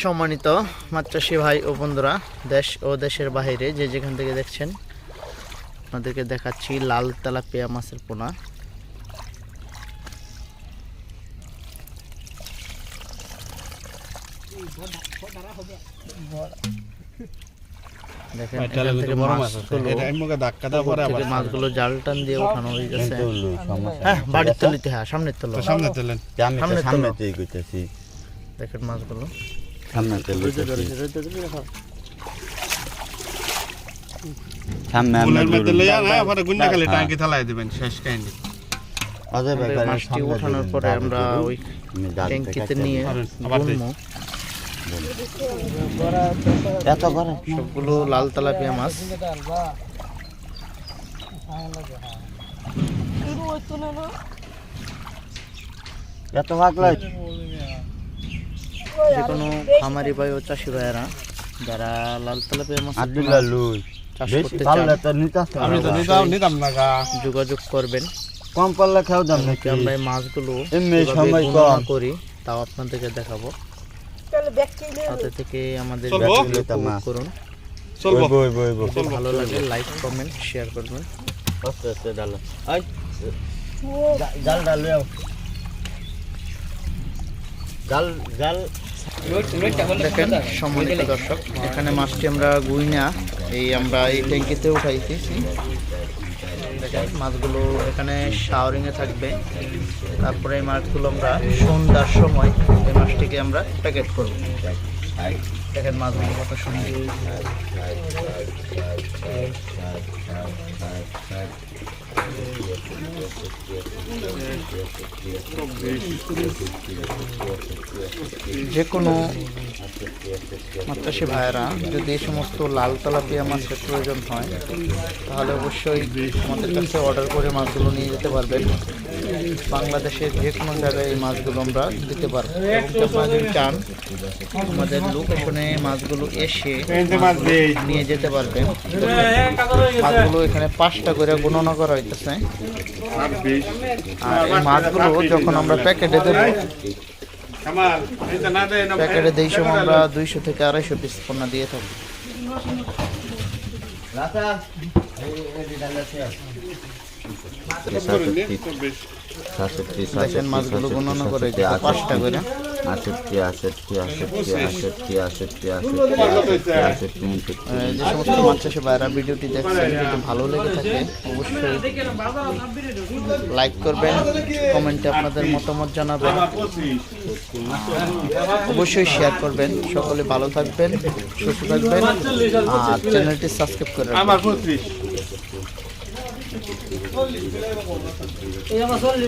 সম্মানিত মাত্রাসী ভাই ও বন্ধুরা দেশ ও দেশের বাইরে যে যেখান থেকে দেখছেন আপনাদেরকে দেখাচ্ছি লাল তেলাপিয়া মাছের পোনা। দেখেন মাছগুলো জাল টান দিয়ে ওঠানো হয়ে গেছে। হ্যাঁ বাড়ির তলিতে হ্যাঁ সামনের তলা সামনে তোলেন সামনে তোলো। দেখেন মাছগুলো। সামনে হ্যাঁ। গাড়ির মাছটি ওঠানোর পরে আমরা। ওই ট্যাঙ্কিতে নিয়ে এত করে সবগুলো লাল তেলাপিয়া মাছ। এত ভাগ লাই যে কোনো খামারি ভাই ও চাষি ভাইয়েরা যারা লাল তেলাপিয়া মাছ চাষ করতে চান। যোগাযোগ করবেন। কম পারলে খাও দাম নাকি? আমরা এই মাছগুলো সময় কম। করি তাও আপনাদেরকে দেখাবো। সাথে থেকে আমাদের করুন। ভালো লাগে লাইক কমেন্ট শেয়ার করবেন। আস্তে আস্তে ডালো। জাল ডাল দেখেন, সম্মানিত দর্শক, এখানে মাছটি আমরা গুইনা এই আমরা এই ট্যাঙ্কিতে উঠাইতেছি দেখেন, মাছগুলো এখানে শাওরিং এ থাকবে। তারপরে এই মাছগুলো আমরা সন্ধ্যার সময় এই মাছটিকে আমরা প্যাকেট করব। দেখেন মাছগুলো কত সুন্দর। যে কোনো মাত্রাসী ভাইয়েরা, যদি এই সমস্ত লাল তেলাপিয়া মাছের প্রয়োজন হয়, তাহলে অবশ্যই আমাদের কাছে অর্ডার করে মাছগুলো নিয়ে যেতে পারবেন। বাংলাদেশের যে কোনো জায়গায় এই মাছগুলো আমরা দিতে পারব। আপনারা চান, আমাদের লোকেশনে মাছগুলো এসে নিয়ে যেতে পারবেন। মাছগুলো এখানে পাঁচটা করে গণনা করা হইতেছে। আর এই মাছগুলো যখন আমরা প্যাকেটে দেবো কামাল এইটা না দেয় না প্যাকেটে দেই সময় আমরা দুইশো থেকে আড়াইশো পিস পণ্য দিয়ে থাকি রাতা সাতষট্টি দেখেন মাছগুলো গণনা করে পাঁচটা উনষট্টি যে সমস্ত মাছ চাষে বাইরা ভিডিওটি দেখছেন যদি ভালো লেগে থাকে অবশ্যই লাইক করবেন কমেন্টে আপনাদের মতামত জানাবেন অবশ্যই শেয়ার করবেন। সকলে ভালো থাকবেন সুস্থ থাকবেন আর চ্যানেলটি সাবস্ক্রাইব করে রাখবেন।